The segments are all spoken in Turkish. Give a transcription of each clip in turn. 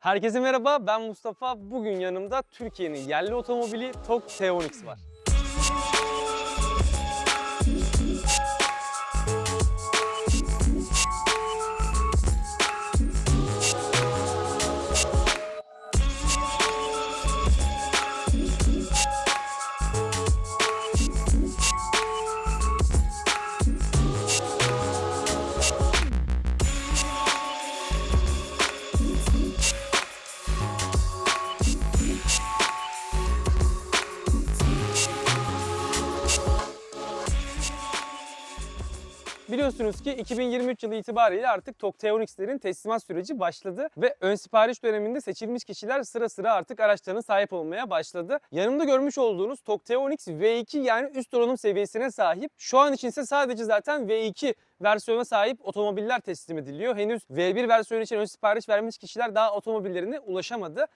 Herkese merhaba, ben Mustafa. Bugün yanımda Türkiye'nin yerli otomobili TOG T10X var. Biliyorsunuz ki 2023 yılı itibariyle artık TOG T10X'lerin teslimat süreci başladı ve ön sipariş döneminde seçilmiş kişiler sıra sıra artık araçlarına sahip olmaya başladı. Yanımda görmüş olduğunuz T10X V2 yani üst donanım seviyesine sahip. Şu an için ise sadece zaten V2 versiyona sahip otomobiller teslim ediliyor. Henüz V1 versiyonu için ön sipariş vermiş kişiler daha otomobillerine ulaşamadı.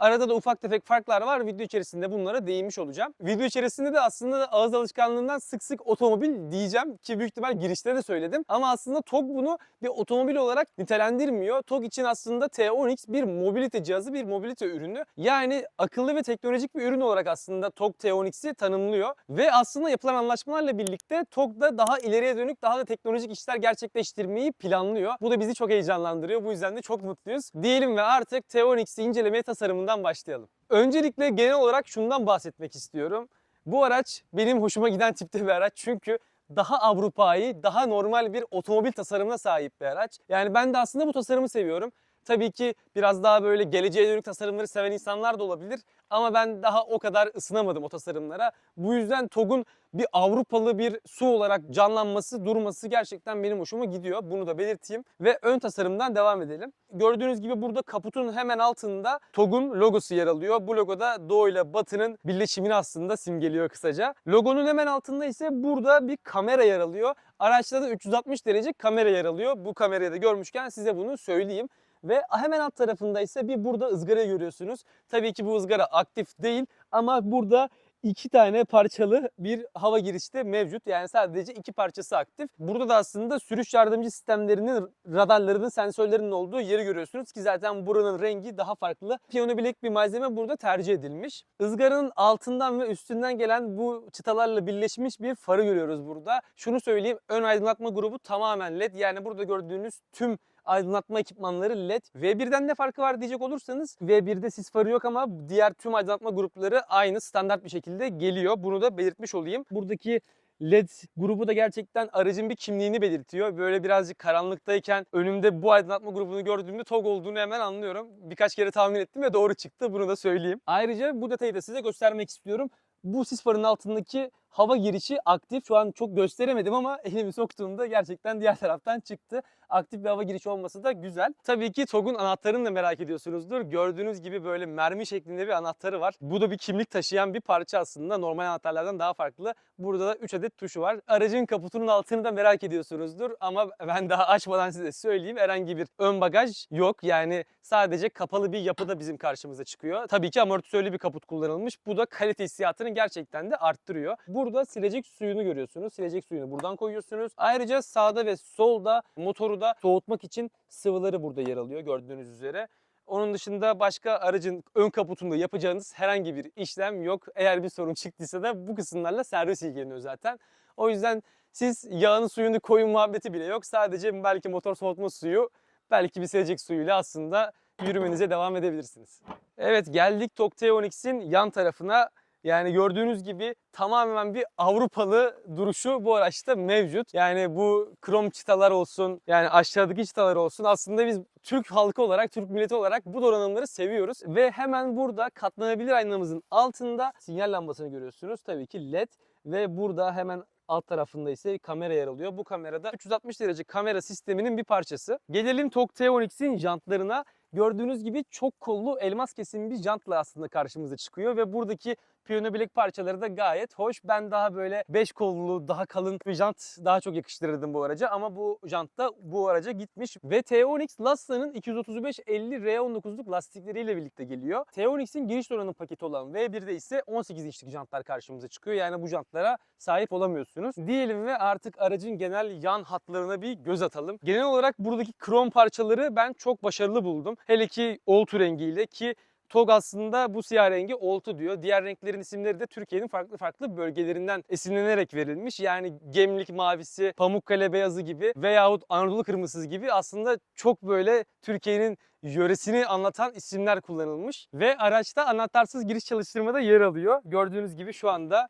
Arada da ufak tefek farklar var. Video içerisinde bunlara değinmiş olacağım. Video içerisinde de aslında ağız alışkanlığından sık sık otomobil diyeceğim ki büyük ihtimal girişte de söyledim. Ama aslında TOG bunu bir otomobil olarak nitelendirmiyor. TOG için aslında T10X bir mobilite cihazı, bir mobilite ürünü. Yani akıllı ve teknolojik bir ürün olarak aslında TOG T10X'i tanımlıyor. Ve aslında yapılan anlaşmalarla birlikte TOG da daha ileriye dönük, daha da teknolojik işler gerçekleştirmeyi planlıyor. Bu da bizi çok heyecanlandırıyor. Bu yüzden de çok mutluyuz. Diyelim ve artık T10X'i incelemeye tasarımından başlayalım. Öncelikle genel olarak şundan bahsetmek istiyorum. Bu araç benim hoşuma giden tipte bir araç çünkü daha Avrupa'yı, daha normal bir otomobil tasarımına sahip bir araç. Yani ben de aslında bu tasarımı seviyorum. Tabii ki biraz daha böyle geleceğe dönük tasarımları seven insanlar da olabilir. Ama ben daha o kadar ısınamadım o tasarımlara. Bu yüzden TOG'un bir Avrupalı bir su olarak canlanması, durması gerçekten benim hoşuma gidiyor. Bunu da belirteyim. Ve ön tasarımdan devam edelim. Gördüğünüz gibi burada kaputun hemen altında TOG'un logosu yer alıyor. Bu logoda Doğu ile Batı'nın birleşimini aslında simgeliyor kısaca. Logonun hemen altında ise burada bir kamera yer alıyor. Araçta da 360 derece kamera yer alıyor. Bu kamerayı da görmüşken size bunu söyleyeyim. Ve hemen alt tarafında ise bir burada ızgara görüyorsunuz. Tabii ki bu ızgara aktif değil ama burada iki tane parçalı bir hava girişi de mevcut. Yani sadece iki parçası aktif. Burada da aslında sürüş yardımcı sistemlerinin radarlarının, sensörlerinin olduğu yeri görüyorsunuz ki zaten buranın rengi daha farklı. Piyano bilek bir malzeme burada tercih edilmiş. Izgaranın altından ve üstünden gelen bu çıtalarla birleşmiş bir farı görüyoruz burada. Şunu söyleyeyim, ön aydınlatma grubu tamamen LED. Yani burada gördüğünüz tüm aydınlatma ekipmanları LED. V1'den ne farkı var diyecek olursanız V1'de sis farı yok ama diğer tüm aydınlatma grupları aynı standart bir şekilde geliyor. Bunu da belirtmiş olayım. Buradaki LED grubu da gerçekten aracın bir kimliğini belirtiyor. Böyle birazcık karanlıktayken önümde bu aydınlatma grubunu gördüğümde TOG olduğunu hemen anlıyorum. Birkaç kere tahmin ettim ve doğru çıktı. Bunu da söyleyeyim. Ayrıca bu detayı da size göstermek istiyorum. Bu sis farının altındaki hava girişi aktif. Şu an çok gösteremedim ama elimi soktuğumda gerçekten diğer taraftan çıktı. Aktif bir hava girişi olması da güzel. Tabii ki TOG'un anahtarını da merak ediyorsunuzdur. Gördüğünüz gibi böyle mermi şeklinde bir anahtarı var. Bu da bir kimlik taşıyan bir parça aslında. Normal anahtarlardan daha farklı. Burada da 3 adet tuşu var. Aracın kaputunun altını da merak ediyorsunuzdur. Ama ben daha açmadan size söyleyeyim. Herhangi bir ön bagaj yok. Yani sadece kapalı bir yapıda bizim karşımıza çıkıyor. Tabii ki amortisörlü bir kaput kullanılmış. Bu da kalite hissiyatını gerçekten de arttırıyor. Burada silecek suyunu görüyorsunuz. Silecek suyunu buradan koyuyorsunuz. Ayrıca sağda ve solda motoru da soğutmak için sıvıları burada yer alıyor gördüğünüz üzere. Onun dışında başka aracın ön kaputunda yapacağınız herhangi bir işlem yok. Eğer bir sorun çıktıysa da bu kısımlarla servis ilgileniyor zaten. O yüzden siz yağını suyunu koyun muhabbeti bile yok. Sadece belki motor soğutma suyu, belki bir silecek suyuyla aslında yürümenize devam edebilirsiniz. Evet geldik TOG T10X'in yan tarafına. Yani gördüğünüz gibi tamamen bir Avrupalı duruşu bu araçta mevcut. Yani bu krom çıtalar olsun, yani aşağıdaki çıtalar olsun. Aslında biz Türk halkı olarak, Türk milleti olarak bu donanımları seviyoruz. Ve hemen burada katlanabilir aynamızın altında sinyal lambasını görüyorsunuz. Tabii ki LED ve burada hemen alt tarafında ise kamera yer alıyor. Bu kamerada 360 derece kamera sisteminin bir parçası. Gelelim TOG T10X'in jantlarına. Gördüğünüz gibi çok kollu elmas kesim bir jantla aslında karşımıza çıkıyor ve buradaki piyano bilek parçaları da gayet hoş. Ben daha böyle 5 kollu, daha kalın bir jant daha çok yakıştırırdım bu araca ama bu jant da bu araca gitmiş. Ve T-Onix Lasta'nın 235-50 R19'luk lastikleriyle birlikte geliyor. T-Onix'in giriş donanım paketi olan V1'de ise 18 inçlik jantlar karşımıza çıkıyor. Yani bu jantlara sahip olamıyorsunuz. Diyelim ve artık aracın genel yan hatlarına bir göz atalım. Genel olarak buradaki krom parçaları ben çok başarılı buldum. Hele ki oltu rengiyle ki TOG aslında bu siyah rengi oltu diyor. Diğer renklerin isimleri de Türkiye'nin farklı farklı bölgelerinden esinlenerek verilmiş. Yani Gemlik mavisi, Pamukkale beyazı gibi veyahut Anadolu kırmızısı gibi aslında çok böyle Türkiye'nin yöresini anlatan isimler kullanılmış. Ve araçta anahtarsız giriş çalıştırmada yer alıyor. Gördüğünüz gibi şu anda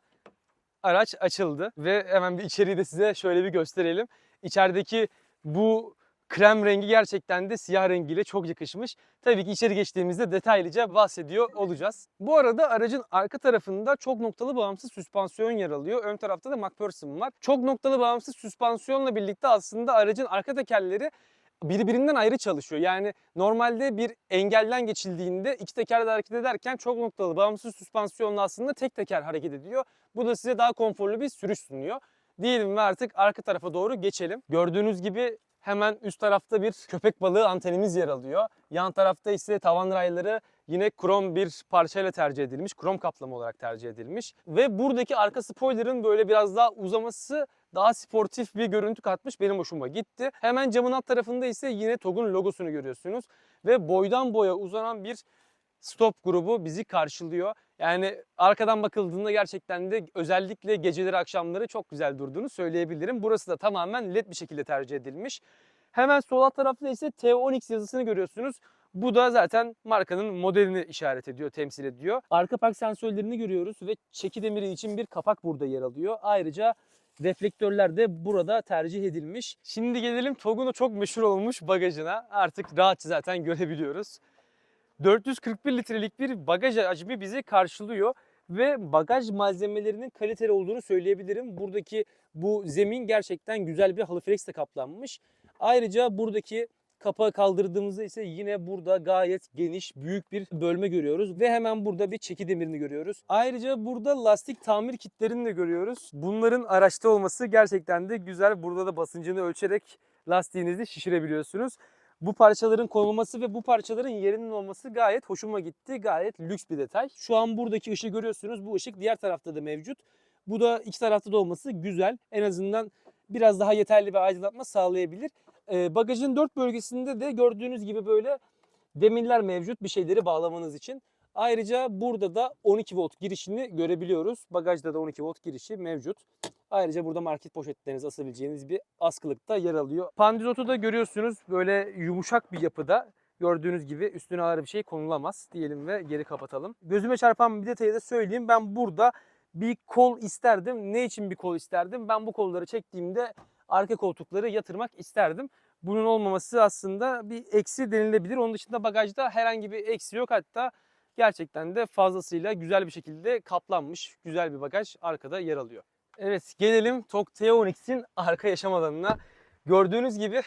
araç açıldı ve hemen bir içeriği de size şöyle bir gösterelim. İçerideki bu krem rengi gerçekten de siyah rengiyle çok yakışmış. Tabii ki içeri geçtiğimizde detaylıca bahsediyor olacağız. Bu arada aracın arka tarafında çok noktalı bağımsız süspansiyon yer alıyor. Ön tarafta da McPherson var. Çok noktalı bağımsız süspansiyonla birlikte aslında aracın arka tekerleri birbirinden ayrı çalışıyor. Yani normalde bir engelden geçildiğinde iki teker de hareket ederken çok noktalı bağımsız süspansiyonla aslında tek teker hareket ediyor. Bu da size daha konforlu bir sürüş sunuyor. Diyelim ve artık arka tarafa doğru geçelim. Gördüğünüz gibi hemen üst tarafta bir köpek balığı antenimiz yer alıyor. Yan tarafta ise tavan rayları yine krom bir parçayla tercih edilmiş. Krom kaplama olarak tercih edilmiş. Ve buradaki arka spoiler'ın böyle biraz daha uzaması daha sportif bir görüntü katmış. Benim hoşuma gitti. Hemen camın alt tarafında ise yine TOG'un logosunu görüyorsunuz. Ve boydan boya uzanan bir stop grubu bizi karşılıyor. Yani arkadan bakıldığında gerçekten de özellikle geceleri akşamları çok güzel durduğunu söyleyebilirim. Burası da tamamen led bir şekilde tercih edilmiş. Hemen sol tarafta ise T10X yazısını görüyorsunuz. Bu da zaten markanın modelini işaret ediyor, temsil ediyor. Arka park sensörlerini görüyoruz ve çeki demiri için bir kapak burada yer alıyor. Ayrıca reflektörler de burada tercih edilmiş. Şimdi gelelim TOG'un o çok meşhur olmuş bagajına. Artık rahatça zaten görebiliyoruz. 441 litrelik bir bagaj hacmi bizi karşılıyor ve bagaj malzemelerinin kaliteli olduğunu söyleyebilirim. Buradaki bu zemin gerçekten güzel bir halı flexle kaplanmış. Ayrıca buradaki kapağı kaldırdığımızda ise yine burada gayet geniş, büyük bir bölme görüyoruz ve hemen burada bir çeki demirini görüyoruz. Ayrıca burada lastik tamir kitlerini de görüyoruz. Bunların araçta olması gerçekten de güzel. Burada da basıncını ölçerek lastiğinizi şişirebiliyorsunuz. Bu parçaların konulması ve bu parçaların yerinin olması gayet hoşuma gitti. Gayet lüks bir detay. Şu an buradaki ışığı görüyorsunuz. Bu ışık diğer tarafta da mevcut. Bu da iki tarafta da olması güzel. En azından biraz daha yeterli bir aydınlatma sağlayabilir. Ee, bagajın dört bölgesinde de gördüğünüz gibi böyle demirler mevcut bir şeyleri bağlamanız için. Ayrıca burada da 12 volt girişini görebiliyoruz. Bagajda da 12 volt girişi mevcut. Ayrıca burada market poşetlerinizi asabileceğiniz bir askılıkta yer alıyor. Pandilotu da görüyorsunuz böyle yumuşak bir yapıda. Gördüğünüz gibi üstüne ağır bir şey konulamaz diyelim ve geri kapatalım. Gözüme çarpan bir detayı da söyleyeyim. Ben burada bir kol isterdim. Ne için bir kol isterdim? Ben bu kolları çektiğimde arka koltukları yatırmak isterdim. Bunun olmaması aslında bir eksi denilebilir. Onun dışında bagajda herhangi bir eksi yok. Hatta gerçekten de fazlasıyla güzel bir şekilde kaplanmış güzel bir bagaj arkada yer alıyor. Evet gelelim TOG T10X'in arka yaşam alanına. Gördüğünüz gibi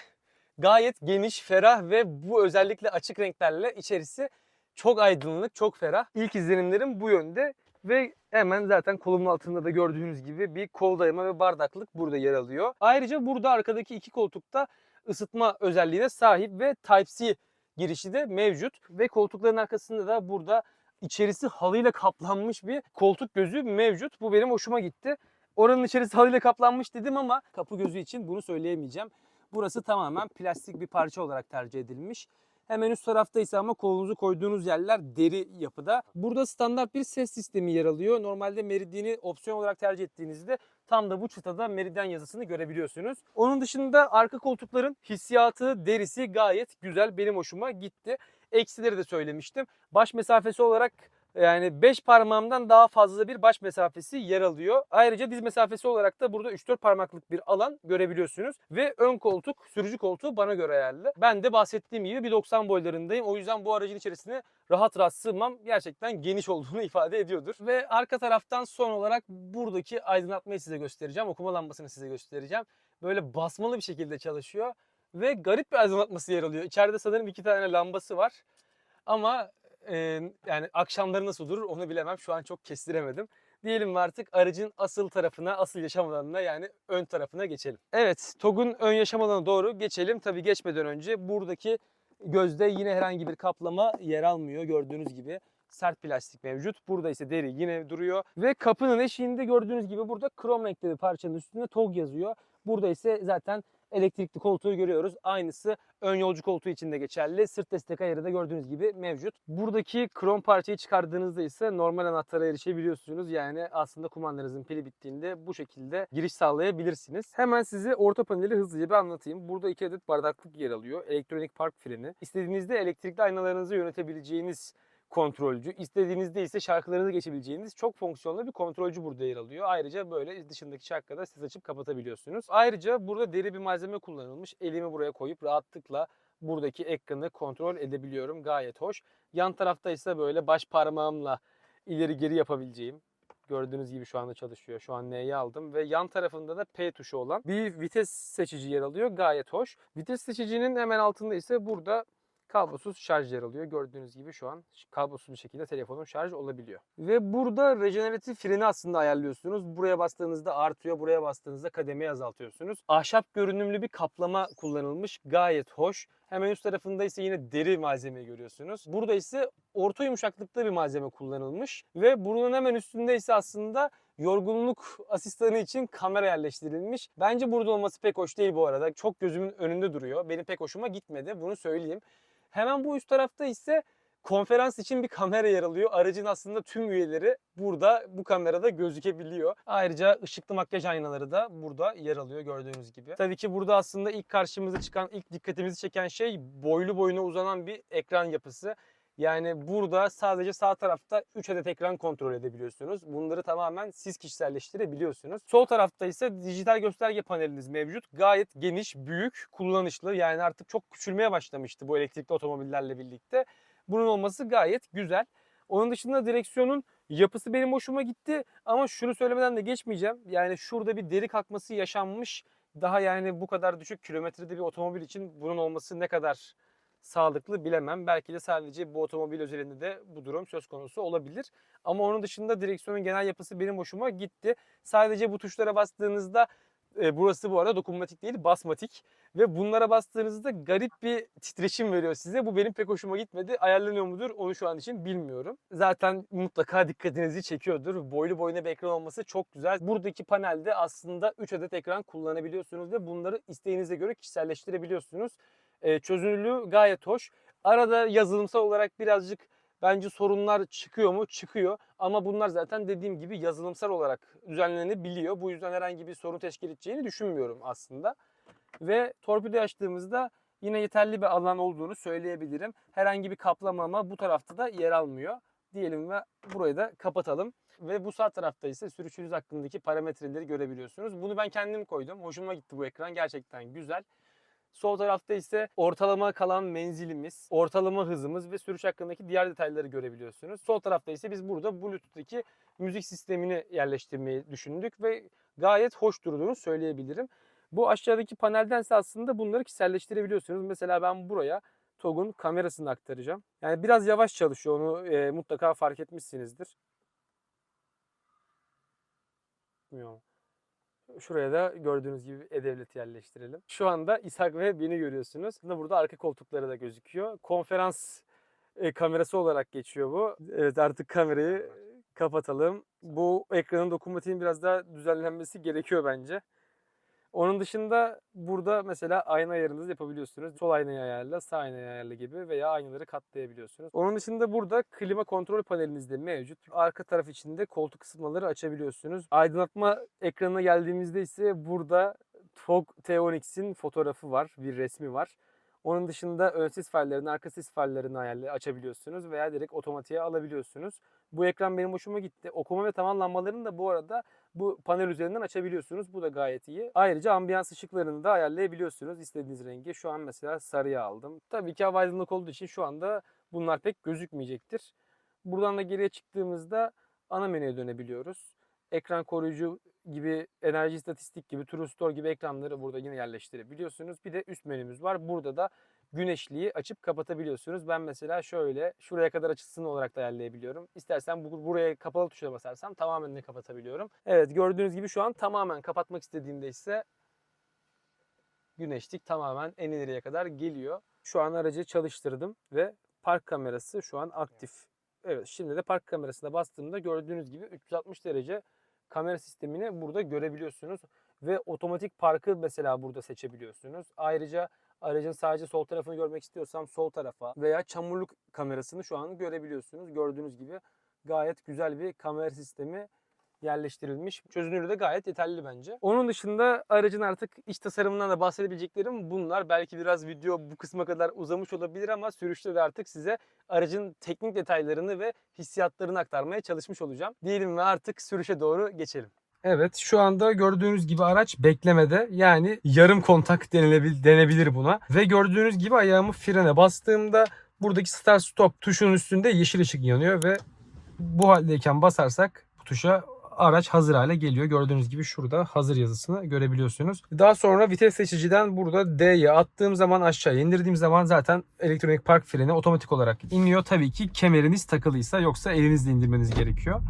gayet geniş, ferah ve bu özellikle açık renklerle içerisi çok aydınlık, çok ferah. İlk izlenimlerim bu yönde ve hemen zaten kolumun altında da gördüğünüz gibi bir kol dayama ve bardaklık burada yer alıyor. Ayrıca burada arkadaki iki koltukta ısıtma özelliğine sahip ve Type-C girişi de mevcut. Ve koltukların arkasında da burada içerisi halıyla kaplanmış bir koltuk gözü mevcut. Bu benim hoşuma gitti. Oranın içerisi halıyla kaplanmış dedim ama kapı gözü için bunu söyleyemeyeceğim. Burası tamamen plastik bir parça olarak tercih edilmiş. Hemen üst tarafta ise ama kolunuzu koyduğunuz yerler deri yapıda. Burada standart bir ses sistemi yer alıyor. Normalde Meridian'i opsiyon olarak tercih ettiğinizde tam da bu çıtada Meridian yazısını görebiliyorsunuz. Onun dışında arka koltukların hissiyatı, derisi gayet güzel. Benim hoşuma gitti. Eksileri de söylemiştim. Baş mesafesi olarak yani 5 parmağımdan daha fazla bir baş mesafesi yer alıyor. Ayrıca diz mesafesi olarak da burada 3-4 parmaklık bir alan görebiliyorsunuz. Ve ön koltuk, sürücü koltuğu bana göre ayarlı. Ben de bahsettiğim gibi 1.90 boylarındayım. O yüzden bu aracın içerisine rahat rahat sığmam gerçekten geniş olduğunu ifade ediyordur. Ve arka taraftan son olarak buradaki aydınlatmayı size göstereceğim. Okuma lambasını size göstereceğim. Böyle basmalı bir şekilde çalışıyor. Ve garip bir aydınlatması yer alıyor. İçeride sanırım iki tane lambası var. Ama e, yani akşamları nasıl durur onu bilemem. Şu an çok kestiremedim. Diyelim artık aracın asıl tarafına, asıl yaşam alanına yani ön tarafına geçelim. Evet, TOG'un ön yaşam alanına doğru geçelim. Tabii geçmeden önce buradaki gözde yine herhangi bir kaplama yer almıyor gördüğünüz gibi. Sert plastik mevcut. Burada ise deri yine duruyor. Ve kapının eşiğinde gördüğünüz gibi burada krom renkli bir parçanın üstünde TOG yazıyor. Burada ise zaten elektrikli koltuğu görüyoruz. Aynısı ön yolcu koltuğu için de geçerli. Sırt destek ayarı da gördüğünüz gibi mevcut. Buradaki krom parçayı çıkardığınızda ise normal anahtara erişebiliyorsunuz. Yani aslında kumandanızın pili bittiğinde bu şekilde giriş sağlayabilirsiniz. Hemen size orta paneli hızlıca bir anlatayım. Burada iki adet bardaklık yer alıyor. Elektronik park freni. İstediğinizde elektrikli aynalarınızı yönetebileceğiniz kontrolcü. İstediğinizde ise şarkılarınızı geçebileceğiniz çok fonksiyonlu bir kontrolcü burada yer alıyor. Ayrıca böyle dışındaki şarkıda ses açıp kapatabiliyorsunuz. Ayrıca burada deri bir malzeme kullanılmış. Elimi buraya koyup rahatlıkla buradaki ekranı kontrol edebiliyorum. Gayet hoş. Yan tarafta ise böyle baş parmağımla ileri geri yapabileceğim. Gördüğünüz gibi şu anda çalışıyor. Şu an N'yi aldım ve yan tarafında da P tuşu olan bir vites seçici yer alıyor. Gayet hoş. Vites seçicinin hemen altında ise burada kablosuz şarj yer alıyor. Gördüğünüz gibi şu an kablosuz bir şekilde telefonun şarj olabiliyor. Ve burada rejeneratif freni aslında ayarlıyorsunuz. Buraya bastığınızda artıyor, buraya bastığınızda kademeyi azaltıyorsunuz. Ahşap görünümlü bir kaplama kullanılmış. Gayet hoş. Hemen üst tarafında ise yine deri malzemeyi görüyorsunuz. Burada ise orta yumuşaklıkta bir malzeme kullanılmış. Ve bunun hemen üstünde ise aslında yorgunluk asistanı için kamera yerleştirilmiş. Bence burada olması pek hoş değil bu arada. Çok gözümün önünde duruyor. Benim pek hoşuma gitmedi. Bunu söyleyeyim. Hemen bu üst tarafta ise konferans için bir kamera yer alıyor. Aracın aslında tüm üyeleri burada bu kamerada gözükebiliyor. Ayrıca ışıklı makyaj aynaları da burada yer alıyor gördüğünüz gibi. Tabii ki burada aslında ilk karşımıza çıkan, ilk dikkatimizi çeken şey boylu boyuna uzanan bir ekran yapısı. Yani burada sadece sağ tarafta 3 adet ekran kontrol edebiliyorsunuz. Bunları tamamen siz kişiselleştirebiliyorsunuz. Sol tarafta ise dijital gösterge paneliniz mevcut. Gayet geniş, büyük, kullanışlı. Yani artık çok küçülmeye başlamıştı bu elektrikli otomobillerle birlikte. Bunun olması gayet güzel. Onun dışında direksiyonun yapısı benim hoşuma gitti. Ama şunu söylemeden de geçmeyeceğim. Yani şurada bir deri kalkması yaşanmış. Daha yani bu kadar düşük kilometrede bir otomobil için bunun olması ne kadar sağlıklı bilemem. Belki de sadece bu otomobil özelinde de bu durum söz konusu olabilir. Ama onun dışında direksiyonun genel yapısı benim hoşuma gitti. Sadece bu tuşlara bastığınızda e, burası bu arada dokunmatik değil basmatik ve bunlara bastığınızda garip bir titreşim veriyor size. Bu benim pek hoşuma gitmedi. Ayarlanıyor mudur onu şu an için bilmiyorum. Zaten mutlaka dikkatinizi çekiyordur. Boylu boyuna bir ekran olması çok güzel. Buradaki panelde aslında 3 adet ekran kullanabiliyorsunuz ve bunları isteğinize göre kişiselleştirebiliyorsunuz. E, çözünürlüğü gayet hoş. Arada yazılımsal olarak birazcık bence sorunlar çıkıyor mu? Çıkıyor. Ama bunlar zaten dediğim gibi yazılımsal olarak düzenlenebiliyor. Bu yüzden herhangi bir sorun teşkil edeceğini düşünmüyorum aslında. Ve torpido açtığımızda yine yeterli bir alan olduğunu söyleyebilirim. Herhangi bir kaplama ama bu tarafta da yer almıyor. Diyelim ve burayı da kapatalım. Ve bu sağ tarafta ise sürüşünüz hakkındaki parametreleri görebiliyorsunuz. Bunu ben kendim koydum. Hoşuma gitti bu ekran. Gerçekten güzel. Sol tarafta ise ortalama kalan menzilimiz, ortalama hızımız ve sürüş hakkındaki diğer detayları görebiliyorsunuz. Sol tarafta ise biz burada Bluetooth'taki müzik sistemini yerleştirmeyi düşündük ve gayet hoş durduğunu söyleyebilirim. Bu aşağıdaki paneldense aslında bunları kişiselleştirebiliyorsunuz. Mesela ben buraya TOG'un kamerasını aktaracağım. Yani biraz yavaş çalışıyor onu e, mutlaka fark etmişsinizdir. Bilmiyorum. Şuraya da gördüğünüz gibi e-devlet yerleştirelim. Şu anda İshak ve beni görüyorsunuz. Burada arka koltukları da gözüküyor. Konferans e, kamerası olarak geçiyor bu. Evet artık kamerayı kapatalım. Bu ekranın dokunmatiğin biraz daha düzenlenmesi gerekiyor bence. Onun dışında burada mesela ayna ayarınızı yapabiliyorsunuz. Sol aynayı ayarla, sağ aynayı ayarla gibi veya aynaları katlayabiliyorsunuz. Onun dışında burada klima kontrol paneliniz de mevcut. Arka taraf içinde koltuk ısıtmaları açabiliyorsunuz. Aydınlatma ekranına geldiğimizde ise burada TOG T10X'in fotoğrafı var, bir resmi var. Onun dışında ön ses farlarını, arka ses farlarını ayarla açabiliyorsunuz veya direkt otomatiğe alabiliyorsunuz. Bu ekran benim hoşuma gitti. Okuma ve tavan lambalarını da bu arada bu panel üzerinden açabiliyorsunuz. Bu da gayet iyi. Ayrıca ambiyans ışıklarını da ayarlayabiliyorsunuz istediğiniz rengi. Şu an mesela sarıya aldım. Tabii ki hava aydınlık olduğu için şu anda bunlar pek gözükmeyecektir. Buradan da geriye çıktığımızda ana menüye dönebiliyoruz. Ekran koruyucu gibi, enerji istatistik gibi, True Store gibi ekranları burada yine yerleştirebiliyorsunuz. Bir de üst menümüz var. Burada da güneşliği açıp kapatabiliyorsunuz. Ben mesela şöyle şuraya kadar açısını olarak da ayarlayabiliyorum. İstersen bu, buraya kapalı tuşuna basarsam tamamen de kapatabiliyorum. Evet gördüğünüz gibi şu an tamamen kapatmak istediğimde ise güneşlik tamamen en ileriye kadar geliyor. Şu an aracı çalıştırdım ve park kamerası şu an aktif. Evet şimdi de park kamerasına bastığımda gördüğünüz gibi 360 derece kamera sistemini burada görebiliyorsunuz ve otomatik parkı mesela burada seçebiliyorsunuz. Ayrıca aracın sadece sol tarafını görmek istiyorsam sol tarafa veya çamurluk kamerasını şu an görebiliyorsunuz. Gördüğünüz gibi gayet güzel bir kamera sistemi yerleştirilmiş. Çözünürlüğü de gayet yeterli bence. Onun dışında aracın artık iç tasarımından da bahsedebileceklerim bunlar. Belki biraz video bu kısma kadar uzamış olabilir ama sürüşte de artık size aracın teknik detaylarını ve hissiyatlarını aktarmaya çalışmış olacağım. Diyelim ve artık sürüşe doğru geçelim. Evet şu anda gördüğünüz gibi araç beklemede yani yarım kontak denilebilir, denebilir buna. Ve gördüğünüz gibi ayağımı frene bastığımda buradaki start stop tuşunun üstünde yeşil ışık yanıyor ve bu haldeyken basarsak bu tuşa araç hazır hale geliyor. Gördüğünüz gibi şurada hazır yazısını görebiliyorsunuz. Daha sonra vites seçiciden burada D'ye attığım zaman aşağı indirdiğim zaman zaten elektronik park freni otomatik olarak iniyor. Tabii ki kemeriniz takılıysa yoksa elinizle indirmeniz gerekiyor.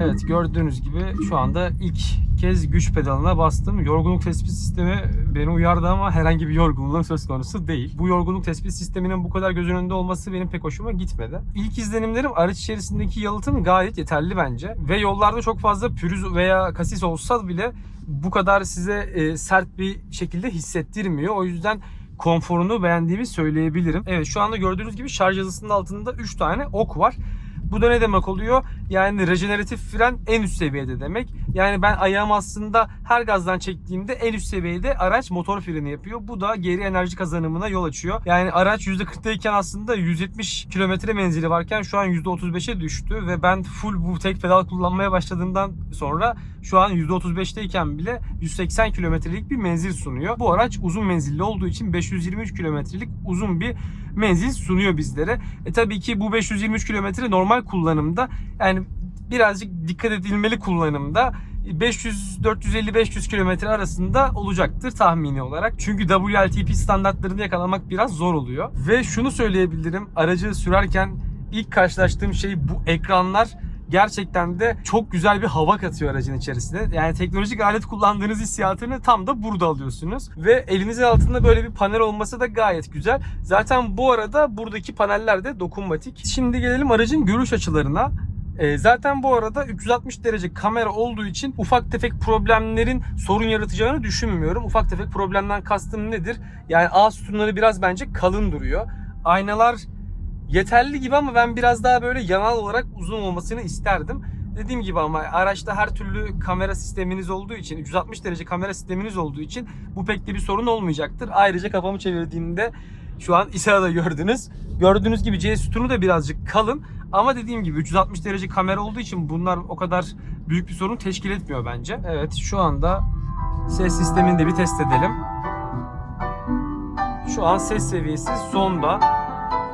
Evet gördüğünüz gibi şu anda ilk kez güç pedalına bastım. Yorgunluk tespit sistemi beni uyardı ama herhangi bir yorgunluğum söz konusu değil. Bu yorgunluk tespit sisteminin bu kadar göz önünde olması benim pek hoşuma gitmedi. İlk izlenimlerim araç içerisindeki yalıtım gayet yeterli bence. Ve yollarda çok fazla pürüz veya kasis olsa bile bu kadar size e, sert bir şekilde hissettirmiyor. O yüzden konforunu beğendiğimi söyleyebilirim. Evet şu anda gördüğünüz gibi şarj yazısının altında 3 tane ok var. Bu da ne demek oluyor? Yani rejeneratif fren en üst seviyede demek. Yani ben ayağım aslında her gazdan çektiğimde en üst seviyede araç motor freni yapıyor. Bu da geri enerji kazanımına yol açıyor. Yani araç %40'dayken aslında 170 kilometre menzili varken şu an %35'e düştü ve ben full bu tek pedal kullanmaya başladığımdan sonra şu an %35'teyken bile 180 kilometrelik bir menzil sunuyor. Bu araç uzun menzilli olduğu için 523 kilometrelik uzun bir menzil sunuyor bizlere. E tabii ki bu 523 kilometre normal kullanımda yani birazcık dikkat edilmeli kullanımda 500 450 500 kilometre arasında olacaktır tahmini olarak. Çünkü WLTP standartlarını yakalamak biraz zor oluyor. Ve şunu söyleyebilirim. Aracı sürerken ilk karşılaştığım şey bu ekranlar gerçekten de çok güzel bir hava katıyor aracın içerisine. Yani teknolojik alet kullandığınız hissiyatını tam da burada alıyorsunuz. Ve elinizin altında böyle bir panel olması da gayet güzel. Zaten bu arada buradaki paneller de dokunmatik. Şimdi gelelim aracın görüş açılarına. E, zaten bu arada 360 derece kamera olduğu için ufak tefek problemlerin sorun yaratacağını düşünmüyorum. Ufak tefek problemden kastım nedir? Yani ağ sütunları biraz bence kalın duruyor. Aynalar yeterli gibi ama ben biraz daha böyle yanal olarak uzun olmasını isterdim. Dediğim gibi ama araçta her türlü kamera sisteminiz olduğu için 360 derece kamera sisteminiz olduğu için bu pek de bir sorun olmayacaktır. Ayrıca kafamı çevirdiğimde şu an İSA'da gördünüz. Gördüğünüz gibi C sütunu da birazcık kalın ama dediğim gibi 360 derece kamera olduğu için bunlar o kadar büyük bir sorun teşkil etmiyor bence. Evet şu anda ses sistemini de bir test edelim. Şu an ses seviyesi sonda.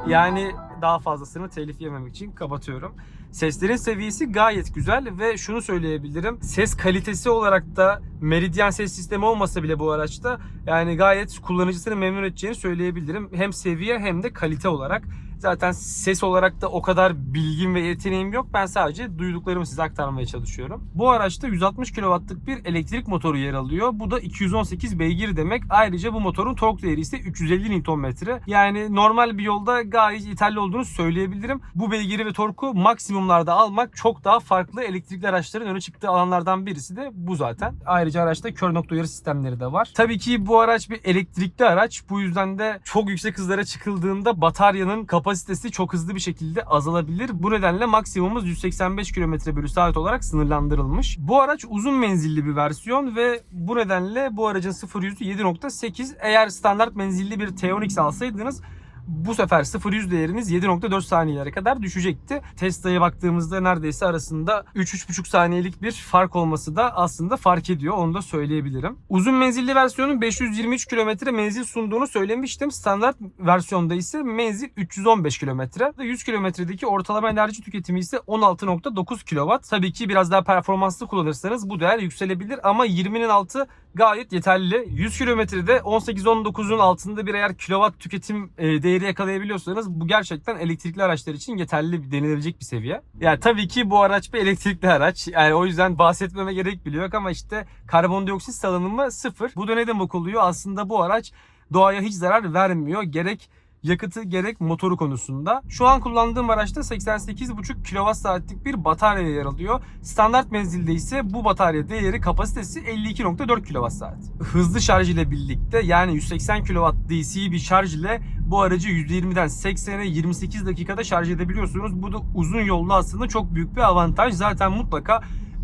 Yani daha fazlasını telif yememek için kapatıyorum. Seslerin seviyesi gayet güzel ve şunu söyleyebilirim. Ses kalitesi olarak da Meridian ses sistemi olmasa bile bu araçta yani gayet kullanıcısını memnun edeceğini söyleyebilirim. Hem seviye hem de kalite olarak. Zaten ses olarak da o kadar bilgim ve yeteneğim yok. Ben sadece duyduklarımı size aktarmaya çalışıyorum. Bu araçta 160 kW'lık bir elektrik motoru yer alıyor. Bu da 218 beygir demek. Ayrıca bu motorun tork değeri ise 350 Nm. Yani normal bir yolda gayet yeterli olduğunu söyleyebilirim. Bu beygiri ve torku maksimumlarda almak çok daha farklı elektrikli araçların öne çıktığı alanlardan birisi de bu zaten. Ayrıca araçta kör nokta uyarı sistemleri de var. Tabii ki bu araç bir elektrikli araç. Bu yüzden de çok yüksek hızlara çıkıldığında bataryanın kapasitesi çok hızlı bir şekilde azalabilir. Bu nedenle maksimumumuz 185 km bölü saat olarak sınırlandırılmış. Bu araç uzun menzilli bir versiyon ve bu nedenle bu aracın 0 yüzü 7.8. Eğer standart menzilli bir T10X alsaydınız bu sefer 0-100 değeriniz 7.4 saniyelere kadar düşecekti. Tesla'ya baktığımızda neredeyse arasında 3-3.5 saniyelik bir fark olması da aslında fark ediyor. Onu da söyleyebilirim. Uzun menzilli versiyonun 523 km menzil sunduğunu söylemiştim. Standart versiyonda ise menzil 315 km. 100 kilometredeki ortalama enerji tüketimi ise 16.9 kW. Tabii ki biraz daha performanslı kullanırsanız bu değer yükselebilir ama 20'nin altı gayet yeterli. 100 kilometrede 18-19'un altında bir eğer kilowatt tüketim e, değeri yakalayabiliyorsanız bu gerçekten elektrikli araçlar için yeterli denilebilecek bir seviye. Yani tabii ki bu araç bir elektrikli araç. Yani o yüzden bahsetmeme gerek bile yok ama işte karbondioksit salınımı sıfır. Bu da ne demek? Aslında bu araç doğaya hiç zarar vermiyor. Gerek yakıtı gerek motoru konusunda. Şu an kullandığım araçta 88,5 kWh'lik bir batarya yer alıyor. Standart menzilde ise bu batarya değeri kapasitesi 52.4 kWh. Hızlı şarj ile birlikte yani 180 kW DC bir şarj ile bu aracı %20'den 80'e 28 dakikada şarj edebiliyorsunuz. Bu da uzun yolda aslında çok büyük bir avantaj. Zaten mutlaka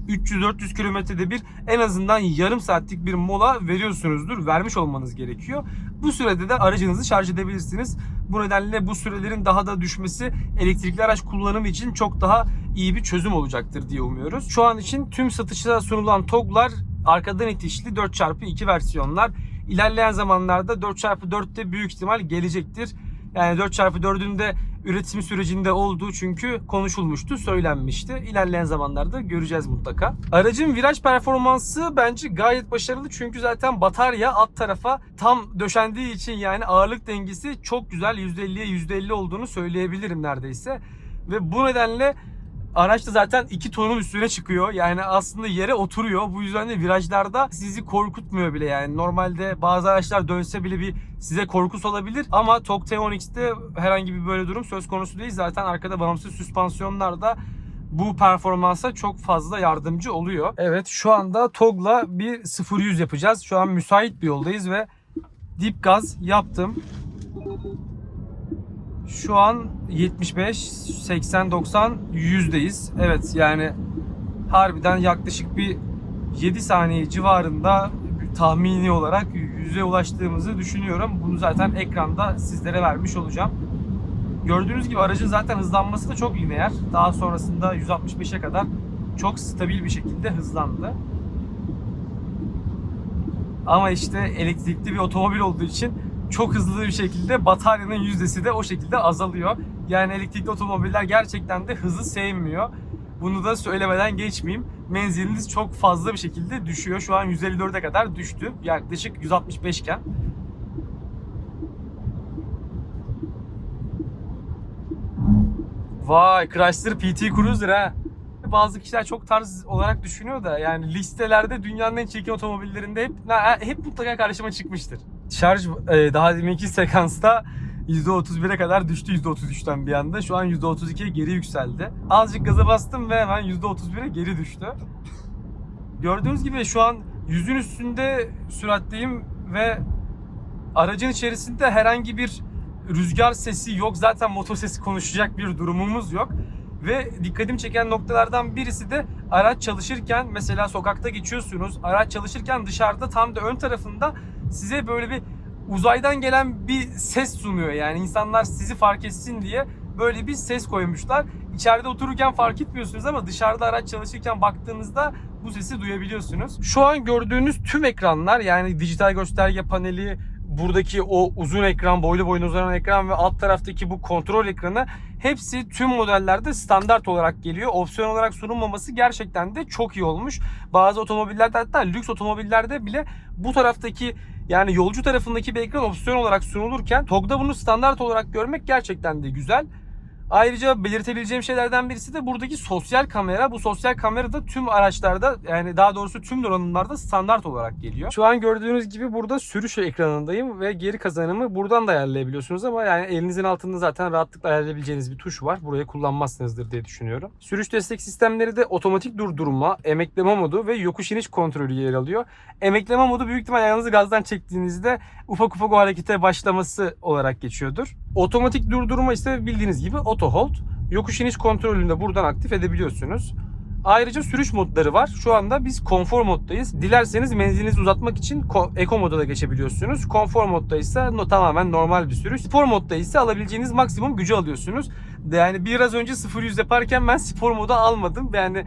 300-400 kilometrede bir en azından yarım saatlik bir mola veriyorsunuzdur. Vermiş olmanız gerekiyor. Bu sürede de aracınızı şarj edebilirsiniz. Bu nedenle bu sürelerin daha da düşmesi elektrikli araç kullanımı için çok daha iyi bir çözüm olacaktır diye umuyoruz. Şu an için tüm satışta sunulan TOG'lar arkadan itişli 4x2 versiyonlar. İlerleyen zamanlarda 4x4'te büyük ihtimal gelecektir. Yani 4x4'ün de üretim sürecinde olduğu çünkü konuşulmuştu, söylenmişti. İlerleyen zamanlarda göreceğiz mutlaka. Aracın viraj performansı bence gayet başarılı çünkü zaten batarya alt tarafa tam döşendiği için yani ağırlık dengesi çok güzel. %50'ye %50 olduğunu söyleyebilirim neredeyse. Ve bu nedenle Araç da zaten 2 tonun üstüne çıkıyor. Yani aslında yere oturuyor. Bu yüzden de virajlarda sizi korkutmuyor bile yani. Normalde bazı araçlar dönse bile bir size korkus olabilir. Ama TOG T10X'te herhangi bir böyle durum söz konusu değil. Zaten arkada bağımsız süspansiyonlar da bu performansa çok fazla yardımcı oluyor. Evet şu anda TOG'la bir 0-100 yapacağız. Şu an müsait bir yoldayız ve dip gaz yaptım. Şu an 75, 80, 90, 100'deyiz. Evet yani harbiden yaklaşık bir 7 saniye civarında tahmini olarak 100'e ulaştığımızı düşünüyorum. Bunu zaten ekranda sizlere vermiş olacağım. Gördüğünüz gibi aracın zaten hızlanması da çok lineer. Daha sonrasında 165'e kadar çok stabil bir şekilde hızlandı. Ama işte elektrikli bir otomobil olduğu için çok hızlı bir şekilde bataryanın yüzdesi de o şekilde azalıyor. Yani elektrikli otomobiller gerçekten de hızı sevmiyor. Bunu da söylemeden geçmeyeyim. Menziliniz çok fazla bir şekilde düşüyor. Şu an 154'e kadar düştü. Yaklaşık 165 iken. Vay Chrysler PT Cruiser ha. Bazı kişiler çok tarz olarak düşünüyor da yani listelerde dünyanın en çirkin otomobillerinde hep hep mutlaka karşıma çıkmıştır. Şarj e, daha deminki sekansta %31'e kadar düştü %33'ten bir anda. Şu an %32'ye geri yükseldi. Azıcık gaza bastım ve hemen %31'e geri düştü. Gördüğünüz gibi şu an yüzün üstünde süratteyim ve aracın içerisinde herhangi bir rüzgar sesi yok. Zaten motor sesi konuşacak bir durumumuz yok. Ve dikkatimi çeken noktalardan birisi de araç çalışırken mesela sokakta geçiyorsunuz. Araç çalışırken dışarıda tam da ön tarafında size böyle bir uzaydan gelen bir ses sunuyor. Yani insanlar sizi fark etsin diye böyle bir ses koymuşlar. İçeride otururken fark etmiyorsunuz ama dışarıda araç çalışırken baktığınızda bu sesi duyabiliyorsunuz. Şu an gördüğünüz tüm ekranlar yani dijital gösterge paneli, buradaki o uzun ekran, boylu boyuna uzanan ekran ve alt taraftaki bu kontrol ekranı hepsi tüm modellerde standart olarak geliyor. Opsiyon olarak sunulmaması gerçekten de çok iyi olmuş. Bazı otomobillerde hatta lüks otomobillerde bile bu taraftaki yani yolcu tarafındaki bir ekran opsiyon olarak sunulurken TOG'da bunu standart olarak görmek gerçekten de güzel. Ayrıca belirtebileceğim şeylerden birisi de buradaki sosyal kamera. Bu sosyal kamera da tüm araçlarda yani daha doğrusu tüm donanımlarda standart olarak geliyor. Şu an gördüğünüz gibi burada sürüş ekranındayım ve geri kazanımı buradan da ayarlayabiliyorsunuz ama yani elinizin altında zaten rahatlıkla ayarlayabileceğiniz bir tuş var. Burayı kullanmazsınızdır diye düşünüyorum. Sürüş destek sistemleri de otomatik durdurma, emekleme modu ve yokuş iniş kontrolü yer alıyor. Emekleme modu büyük ihtimal ayağınızı gazdan çektiğinizde ufak ufak o harekete başlaması olarak geçiyordur. Otomatik durdurma ise bildiğiniz gibi auto hold. Yokuş iniş kontrolünü de buradan aktif edebiliyorsunuz. Ayrıca sürüş modları var. Şu anda biz konfor moddayız. Dilerseniz menzilinizi uzatmak için Eco moda da geçebiliyorsunuz. Konfor modda ise no, tamamen normal bir sürüş. Spor modda ise alabileceğiniz maksimum gücü alıyorsunuz. Yani biraz önce 0-100 yaparken ben spor moda almadım. Yani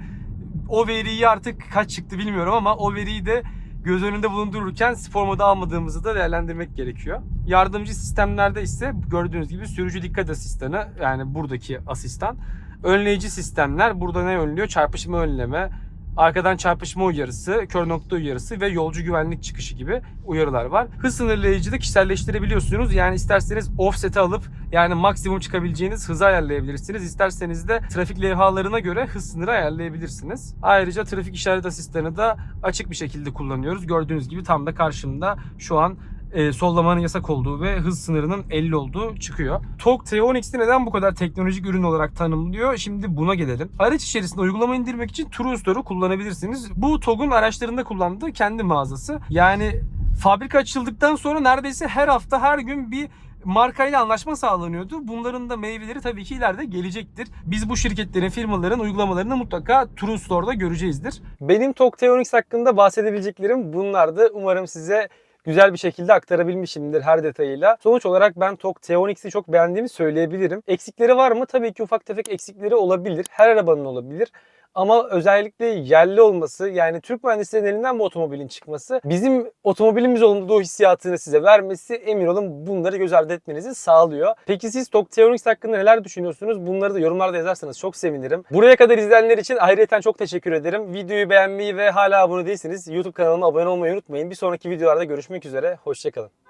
o veriyi artık kaç çıktı bilmiyorum ama o veriyi de göz önünde bulundururken spor modu almadığımızı da değerlendirmek gerekiyor. Yardımcı sistemlerde ise gördüğünüz gibi sürücü dikkat asistanı yani buradaki asistan. Önleyici sistemler burada ne önlüyor? Çarpışma önleme, arkadan çarpışma uyarısı, kör nokta uyarısı ve yolcu güvenlik çıkışı gibi uyarılar var. Hız sınırlayıcı da kişiselleştirebiliyorsunuz. Yani isterseniz offset'e alıp yani maksimum çıkabileceğiniz hızı ayarlayabilirsiniz. İsterseniz de trafik levhalarına göre hız sınırı ayarlayabilirsiniz. Ayrıca trafik işaret asistanı da açık bir şekilde kullanıyoruz. Gördüğünüz gibi tam da karşımda şu an e, sollamanın yasak olduğu ve hız sınırının 50 olduğu çıkıyor. TOG T10X'i neden bu kadar teknolojik ürün olarak tanımlıyor? Şimdi buna gelelim. Araç içerisinde uygulama indirmek için True Store'u kullanabilirsiniz. Bu TOG'un araçlarında kullandığı kendi mağazası. Yani fabrika açıldıktan sonra neredeyse her hafta her gün bir markayla anlaşma sağlanıyordu. Bunların da meyveleri tabii ki ileride gelecektir. Biz bu şirketlerin, firmaların uygulamalarını mutlaka True Store'da göreceğizdir. Benim T10X hakkında bahsedebileceklerim bunlardı. Umarım size güzel bir şekilde aktarabilmişimdir her detayıyla. Sonuç olarak ben TOG T10X'i çok beğendiğimi söyleyebilirim. Eksikleri var mı? Tabii ki ufak tefek eksikleri olabilir. Her arabanın olabilir. Ama özellikle yerli olması yani Türk mühendislerin elinden bu otomobilin çıkması bizim otomobilimiz olduğu hissiyatını size vermesi emin olun bunları göz ardı etmenizi sağlıyor. Peki siz TOG T10X hakkında neler düşünüyorsunuz? Bunları da yorumlarda yazarsanız çok sevinirim. Buraya kadar izleyenler için ayrıca çok teşekkür ederim. Videoyu beğenmeyi ve hala abone değilseniz YouTube kanalıma abone olmayı unutmayın. Bir sonraki videolarda görüşmek üzere. Hoşçakalın.